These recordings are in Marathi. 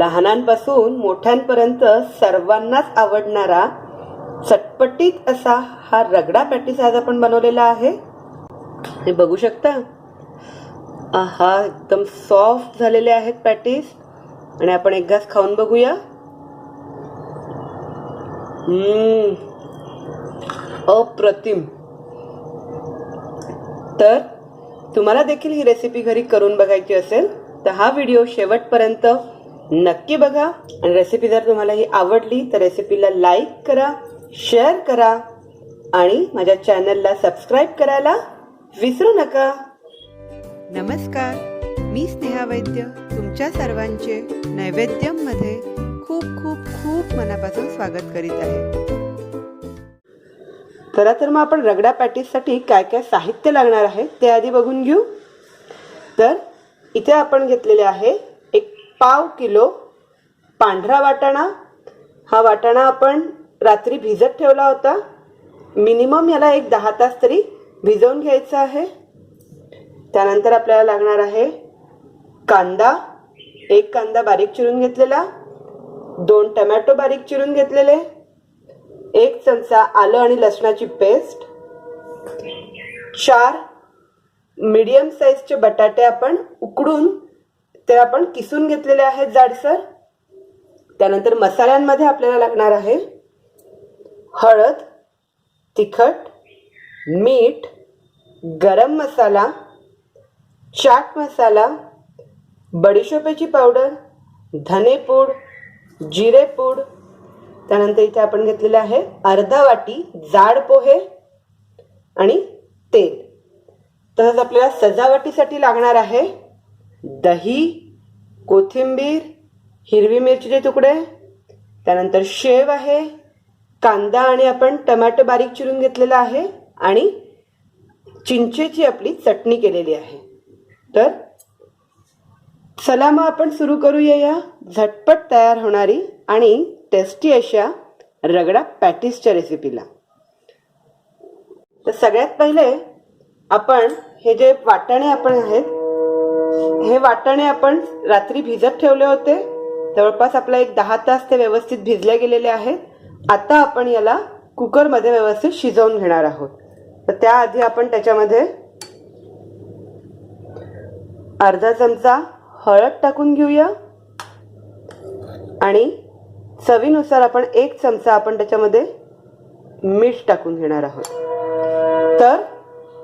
लहानांपासून मोठ्यांपर्यंत सर्वांनाच आवडणारा चटपटीत असा हा रगडा पॅटीस आज आपण बनवलेला आहे. हे बघू शकता? हा एकदम सॉफ्ट झालेले आहेत पॅटीस. आणि आपण एक घास खाऊन बघूया. अप्रतिम. तर तुम्हाला देखील ही रेसिपी घरी करून बघायची असेल तर हा व्हिडिओ शेवटपर्यंत नक्की बघा. आणि रेसिपी जर तुम्हाला ही आवडली तर रेसिपीला लाईक करा शेअर करा आणि माझ्या चॅनलला सबस्क्राईब करायला विसरू नका. नमस्कार. मी स्नेहा वैद्य. तुमच्या सर्वांचे नैवेद्यममध्ये खूप खूप खूप मनापासून स्वागत करीत आहे. चला तर मग आपण रगडा पॅटीससाठी काय काय साहित्य लागणार आहे ते आधी बघून घेऊ. तर इथे आपण घेतलेले आहे पाव किलो पांढरा वाटाणा. हा वाटाणा आपण रात्री भिजत ठेवला होता. मिनिमम याला एक दहा तास तरी भिजवून घ्यायचं आहे. त्यानंतर आपल्याला लागणार आहे कांदा. एक कांदा बारीक चिरून घेतलेला. दोन टमॅटो बारीक चिरून घेतलेले. एक चमचा आलं आणि लसणाची पेस्ट. चार मीडियम साईजचे बटाटे आपण उकडून ते आपण किसून घेतलेले आहेत जाडसर त्यानंतर मसाल्यांमध्ये आपल्याला लागणार आहे हळद तिखट मीठ गरम मसाला चाट मसाला बडीशोपेची पावडर धनेपूड जिरेपूड त्यानंतर इथे आपण घेतलेले आहे अर्धा वाटी जाड पोहे आणि तेल. तसंच आपल्याला सजावटीसाठी लागणार आहे दही कोथिंबीर हिरवी मिरचीचे तुकडे त्यानंतर शेव आहे कांदा आणि आपण टमॅटो बारीक चिरून घेतलेला आहे आणि चिंचेची आपली चटणी केलेली आहे. तर चला मग आपण सुरू करूया या झटपट तयार होणारी आणि टेस्टी अशा रगडा पॅटीसच्या रेसिपीला. तर सगळ्यात पहिले आपण हे जे वाटाणे आपण आहेत हे वाटाणे आपण रात्री भिजत ठेवले होते. जवळपास आपला एक दहा तास ते व्यवस्थित भिजले गेलेले आहेत. आता आपण याला कुकरमध्ये व्यवस्थित शिजवून घेणार आहोत. तर त्याआधी आपण त्याच्यामध्ये अर्धा चमचा हळद टाकून घेऊया. आणि चवीनुसार आपण एक चमचा आपण त्याच्यामध्ये मीठ टाकून घेणार आहोत. तर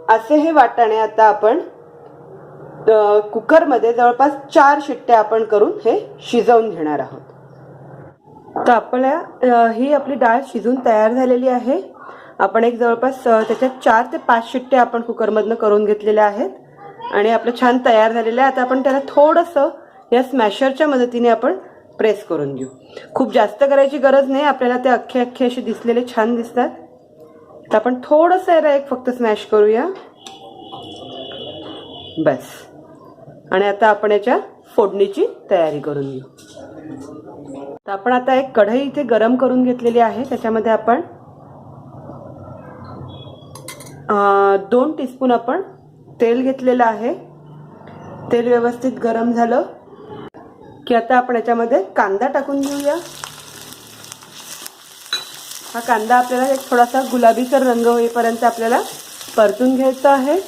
असे हे वाटाणे आता आपण कुकरमध्ये जवळपास चार शिट्ट्या आपण करून हे शिजवून घेणार आहोत. तर आपल्या ही आपली डाळ शिजून तयार झालेली आहे. आपण एक जवळपास त्याच्यात चार ते पाच शिट्ट्या आपण कुकरमधनं करून घेतलेल्या आहेत. आणि आपलं छान तयार झालेलं आहे. आता आपण त्याला थोडंसं या स्मॅशरच्या मदतीने आपण प्रेस करून घेऊ. खूप जास्त करायची गरज नाही. आपल्याला ते अख्खे अख्खे असे दिसलेले छान दिसतात. तर आपण थोडंसं याला एक फक्त स्मॅश करूया. बस. आणि आता आपण याच्या फोडणीची तयारी करून घेऊ. तर आपण आता एक कढई इथे गरम करून घेतलेली आहे. त्याच्यामध्ये आपण दोन टीस्पून आपण तेल घेतलेलं आहे. तेल व्यवस्थित गरम झालं की आता आपण याच्यामध्ये कांदा टाकून घेऊया. हा कांदा आपल्याला एक थोडासा गुलाबीसर रंग होईपर्यंत आपल्याला परतून घ्यायचा आहे.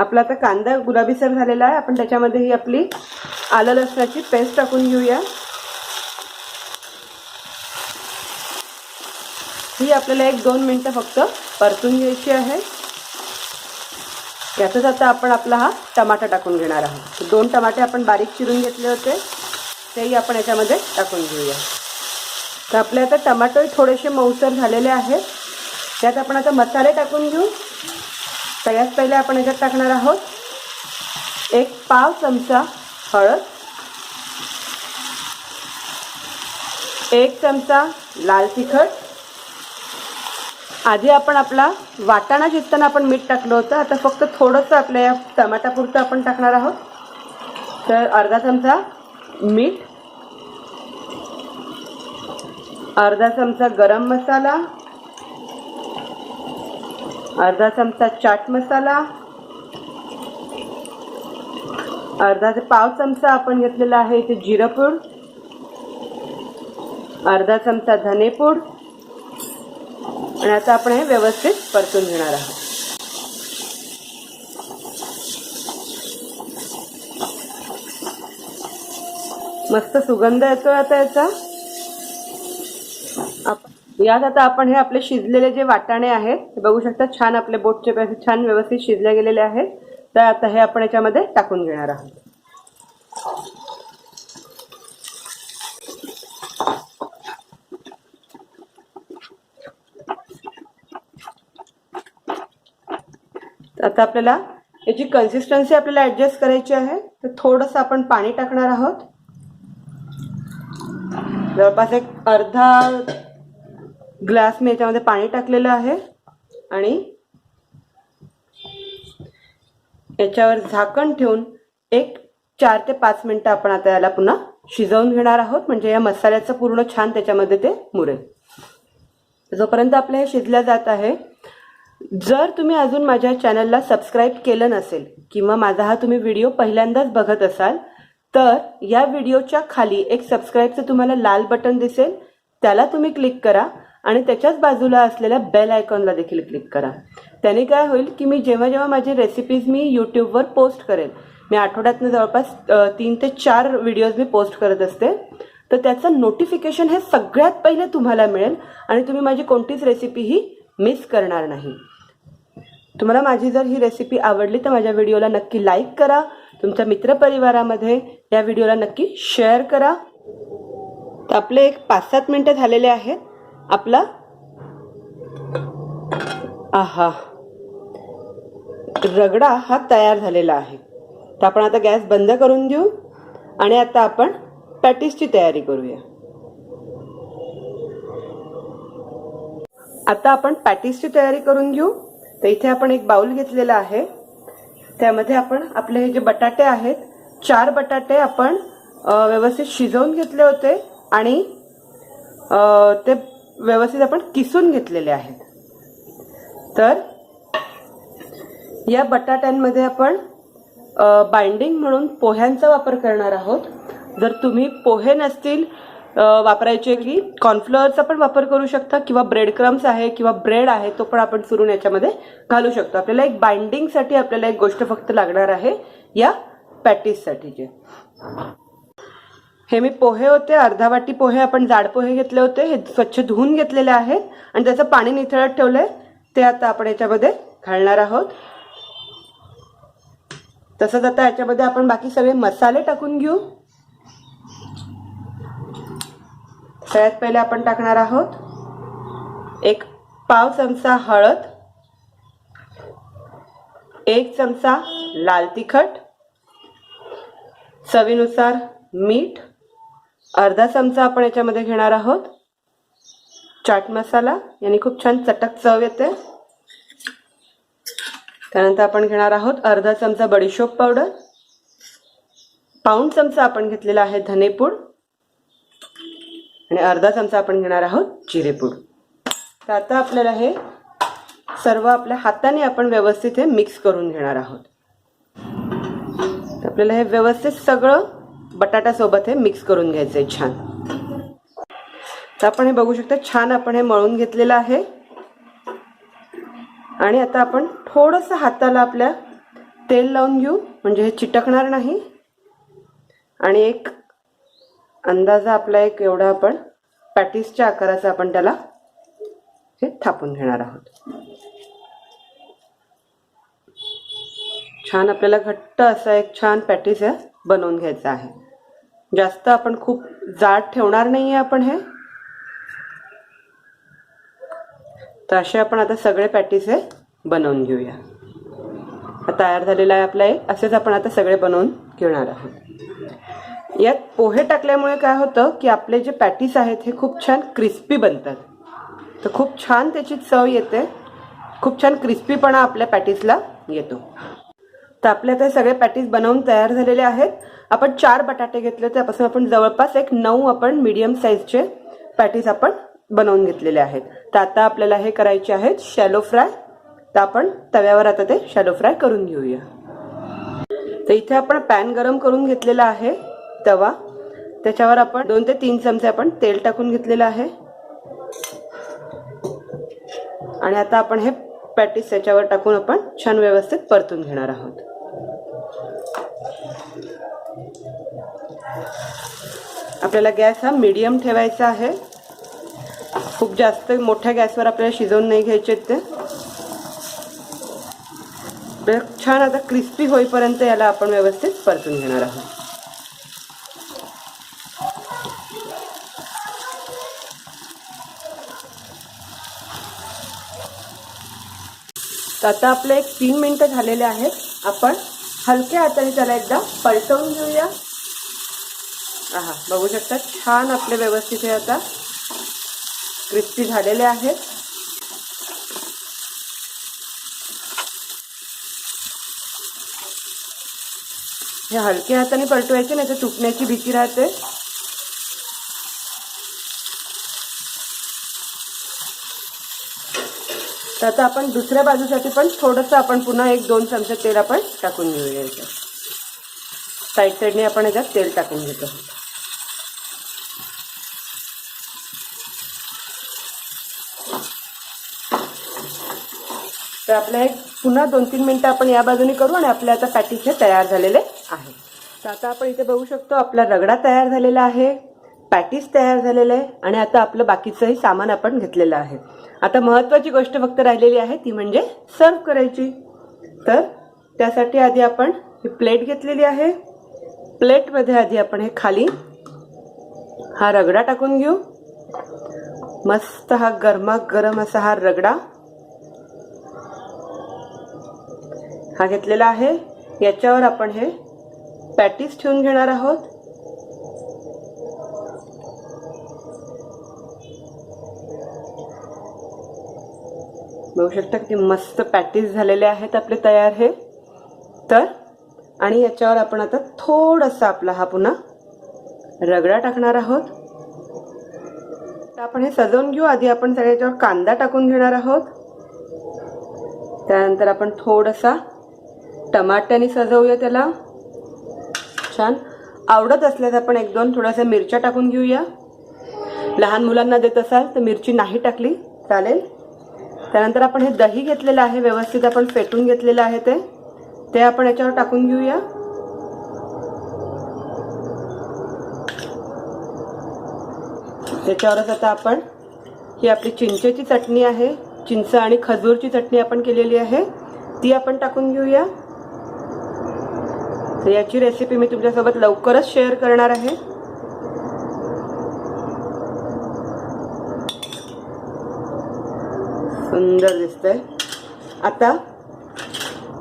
आपला आता कांदा गुलाबीसर झालेला आहे. आपण त्याच्यामध्ये ही आपली आलं लसणाची पेस्ट टाकून घेऊया. ही आपल्याला एक दोन मिनटं फक्त परतून घ्यायची आहे. यातच आता आपण आपला हा टमाटा टाकून घेणार आहोत. दोन टमाटे आपण बारीक चिरून घेतले होते. तेही आपण याच्यामध्ये टाकून घेऊया. तर आपले आता टमाटोही थोडेसे मऊसर झालेले आहेत. त्यात आपण आता मसाले टाकून घेऊ. सगळ्यात पहिले आपण याच्यात टाकणार आहोत एक पाव चमचा हळद एक चमचा लाल तिखट. आधी आपण आपला वाटाणा शिजताना आपण मीठ टाकलं होतं. आता फक्त थोडंसं आपल्या या टमाटापुरतं आपण टाकणार आहोत. तर अर्धा चमचा मीठ अर्धा चमचा गरम मसाला अर्धा चमचा चाट मसाला अर्धा ते पाव चमचा आपण घेतलेला आहे इथे जिरपूड अर्धा चमचा धनेपूड आणि आता आपण हे व्यवस्थित परतून घेणार आहोत. मस्त सुगंध येतोय आता याचा. यात आता आपण हे आपले शिजलेले जे वाटाणे आहेत हे बघू शकता छान आपले बोटचे पैसे छान व्यवस्थित शिजले गेलेले आहेत. तर आता हे आपण याच्यामध्ये टाकून घेणार आहोत. आता आपल्याला याची कन्सिस्टन्सी आपल्याला ऍडजस्ट करायची आहे. तर थोडंसं आपण पाणी टाकणार आहोत. जवळपास एक अर्धा ग्लास मी याच्यामध्ये पाणी टाकलेलं आहे आणि याच्यावर झाकण ठेवून एक चार ते पाच मिनटं आपण आता याला पुन्हा शिजवून घेणार आहोत. म्हणजे या मसाल्याचं पूर्ण छान त्याच्यामध्ये ते मुरेल. जोपर्यंत आपलं हे शिजलं जात आहे जर तुम्ही अजून माझ्या चॅनलला सबस्क्राईब केलं नसेल किंवा माझा हा तुम्ही व्हिडिओ पहिल्यांदाच बघत असाल तर या व्हिडिओच्या खाली एक सबस्क्राईबचं तुम्हाला लाल बटन दिसेल. त्याला तुम्ही क्लिक करा. आणि त्याच्याच बाजूला असलेल्या बेल आयकॉनला देखील क्लिक करा. त्याने काय होईल की मी जेव्हा जेव्हा माझे रेसिपीज मी यूट्यूबवर पोस्ट करेन मी आठवड्यातनं जवळपास तीन ते चार व्हिडिओज मी पोस्ट करत असते तर त्याचं नोटिफिकेशन हे सगळ्यात पहिले तुम्हाला मिळेल आणि तुम्ही माझी कोणतीच रेसिपी ही मिस करणार नाही. तुम्हाला माझी जर ही रेसिपी आवडली तर माझ्या व्हिडिओला नक्की लाईक करा. तुमच्या मित्रपरिवारामध्ये या व्हिडिओला नक्की शेअर करा. तर आपले एक पाच सात मिनटं झालेले आहेत. आपला? आहा. रगडा हा तयार झालेला आहे. तर आपण आता गॅस बंद करून देऊ आणि आता आपण पॅटिसची तयारी करूया. आता आपण पॅटिसची तयारी करून घेऊ. तर इथे आपण एक बाउल घेतलेला आहे. त्यामध्ये आपण आपले हे जे बटाटे आहेत चार बटाटे आपण व्यवस्थित शिजवून घेतले होते आणि ते व्यवस्थित आपण किसून घेतलेले आहेत. तर या बटाट्यांमध्ये आपण बाइंडिंग म्हणून पोह्यांचा वापर करणार आहोत. जर तुम्ही पोहे नसतील वापरायचे की कॉर्नफ्लॉवरचा पण वापर करू शकता किंवा ब्रेड क्रम्स आहे किंवा ब्रेड आहे तो पण आपण चुरून याच्यामध्ये घालू शकतो. आपल्याला एक बाइंडिंगसाठी आपल्याला एक गोष्ट फक्त लागणार आहे या पॅटीससाठीचे हे मी पोहे होते अर्धा वाटी पोहे आपण जाड पोहे घेतले होते हे स्वच्छ धुवून घेतलेले आहेत आणि त्याचं पाणी निथळत ठेवलंय ते आता आपण याच्यामध्ये घालणार आहोत. तसंच आता याच्यामध्ये आपण बाकी सगळे मसाले टाकून घेऊ. सगळ्यात पहिले आपण टाकणार आहोत एक पाव चमचा हळद एक चमचा लाल तिखट चवीनुसार मीठ अर्धा चमचा आपण याच्यामध्ये घेणार आहोत. चाट मसाला. याने खूप छान चटक चव येते. त्यानंतर आपण घेणार आहोत अर्धा चमचा बडीशोप पावडर. पाऊण चमचा आपण घेतलेला आहे धनेपूड. आणि अर्धा चमचा आपण घेणार आहोत जिरेपूड. तर आता आपल्याला हे सर्व आपल्या हाताने आपण व्यवस्थित हे मिक्स करून घेणार आहोत. आपल्याला हे व्यवस्थित सगळं बटाट्यासोबत हे मिक्स करून घ्यायचं आहे छान. तर आपण हे बघू शकता छान आपण हे मळून घेतलेलं आहे. आणि आता आपण थोडंसं हाताला आपल्या तेल लावून घेऊ म्हणजे हे चिटकणार नाही. आणि एक अंदाजा आपला एक एवढा आपण पॅटीसच्या आकाराचा आपण त्याला हे थापून घेणार आहोत. छान आपल्याला घट्ट असा एक छान पॅटीस बनवून घ्यायचा आहे. जास्त आपण खूप जाड ठेवणार नाहीये आपण हे. तर असे आपण आता सगळे पॅटीस हे बनवून घेऊया. तयार झालेला आहे आपला एक असेच आपण आता सगळे बनवून घेणार आहोत. यात पोहे टाकल्यामुळे काय होतं की आपले जे पॅटीस आहेत हे खूप छान क्रिस्पी बनतात. तर खूप छान त्याची चव येते. खूप छान क्रिस्पीपणा आपल्या पॅटीसला येतो. तर आपले आता सगळे पॅटीस बनवून तयार झालेले आहेत. आपण चार बटाटे घेतले त्यापासून आपण जवळपास एक नऊ आपण मीडियम साईजचे पॅटीज आपण बनवून घेतलेले आहेत. तर आता आपल्याला हे करायचे आहेत शॅलो फ्राय तर आपण तव्यावर आता ते शॅलो फ्राय करून घेऊया. तर इथे आपण पॅन गरम करून घेतलेला आहे तवा. त्याच्यावर आपण दोन ते तीन चमचे आपण तेल टाकून घेतलेलं आहे. आणि आता आपण हे पॅटीस त्याच्यावर टाकून आपण छान व्यवस्थित परतून घेणार आहोत. आपल्याला गॅस हा मीडियम ठेवायचा आहे. खूप जास्त मोठ्या गॅसवर आपल्याला शिजवून नाही घ्यायचे ते. छान आता क्रिस्पी होईपर्यंत याला आपण व्यवस्थित परतून घेणार आहोत. तर आता आपले एक तीन मिनटं झालेले आहेत. आपण हलक्या हाताने त्याला एकदा पलटवून घेऊया. हा बघू शकता छान आपले व्यवस्थित हे आता क्रिस्पी झालेले आहेत. हे हलक्या हाताने पलटवायचे नाही तर तुटण्याची भीती राहते. तर आता आपण दुसऱ्या बाजूसाठी पण थोडंसं आपण पुन्हा एक दोन चमचे तेल आपण टाकून घेऊया याच्यात साईड साईडने आपण याच्यात तेल टाकून घेतो. तर आपल्या हे पुन्हा दोन तीन मिनटं आपण या बाजूने करू आणि आपले आता पॅटीस हे तयार झालेले आहे. तर आता आपण इथे बघू शकतो आपला रगडा तयार झालेला आहे पॅटीस तयार झालेलं आहे आणि आता आपलं बाकीचंही सामान आपण घेतलेलं आहे. आता महत्त्वाची गोष्ट फक्त राहिलेली आहे ती म्हणजे सर्व करायची. तर त्यासाठी आधी आपण ही प्लेट घेतलेली आहे. प्लेटमध्ये आधी आपण हे खाली हा रगडा टाकून घेऊ. मस्त हा गरमागरम असा हा रगडा हा घेतलेला आहे. याच्यावर आपण हे पॅटीस ठेवून घेणार आहोत. बघू शकता किती मस्त पॅटीस झालेले आहेत आपले तयार हे. तर आणि याच्यावर आपण आता थोडासा आपला हा पुन्हा रगडा टाकणार आहोत. तर आपण हे सजवून घेऊ. आधी आपण सगळ्याच्यावर कांदा टाकून घेणार आहोत. त्यानंतर आपण थोडासा टमाट्याने सजवूया त्याला. छान. आवडत असल्यास आपण एक दोन थोड्याशा मिरच्या टाकून घेऊया. लहान मुलांना देत असाल तर मिरची नाही टाकली चालेल. त्यानंतर आपण हे दही घेतलेलं आहे व्यवस्थित आपण फेटून घेतलेलं आहे ते. ते आपण याच्यावर टाकून घेऊया. त्याच्यावरच आता आपण ही आपली चिंचेची चटणी आहे. चिंच आणि खजूरची चटणी आपण केलेली आहे. ती आपण टाकून घेऊया. तर याची रेसिपी मी तुमच्यासोबत लवकरच शेअर करणार आहे. सुंदर दिसतंय. आता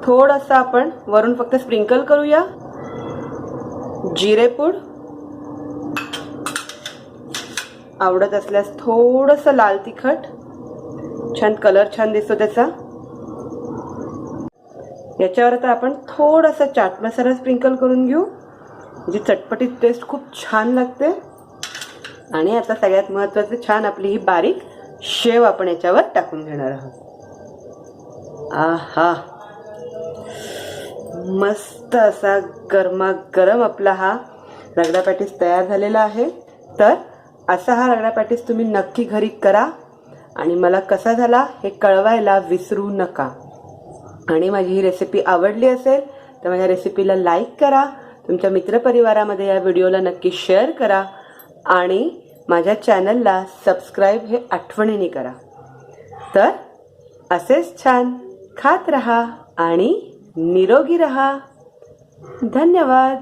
थोडंसं आपण वरून फक्त स्प्रिंकल करूया. जिरेपूड. आवडत असल्यास थोडंसं लाल तिखट. छान कलर छान दिसतो त्याचा. याच्यावर आता आपण थोडासा चाट मसाला स्प्रिंकल करून घेऊ. जी चटपटीत टेस्ट खूप छान लागते. आणि आता सगळ्यात महत्त्वाचं छान आपली ही बारीक शेव आपण याच्यावर टाकून घेणार आहोत. आहा. मस्त असा गरमागरम आपला हा रगडा पॅटीस तयार झालेला आहे. तर असा हा रगडा पॅटीस तुम्ही नक्की घरी करा. आणि मला कसा झाला हे कळवायला विसरू नका. आणि माझी ही रेसिपी आवडली असेल तर माझ्या रेसिपीला लाईक करा. तुमच्या मित्रपरिवारामध्ये या व्हिडिओला नक्की शेअर करा. आणि माझ्या चॅनलला सबस्क्राईब हे आठवणीने करा. तर असेच छान खात रहा आणि निरोगी रहा. धन्यवाद.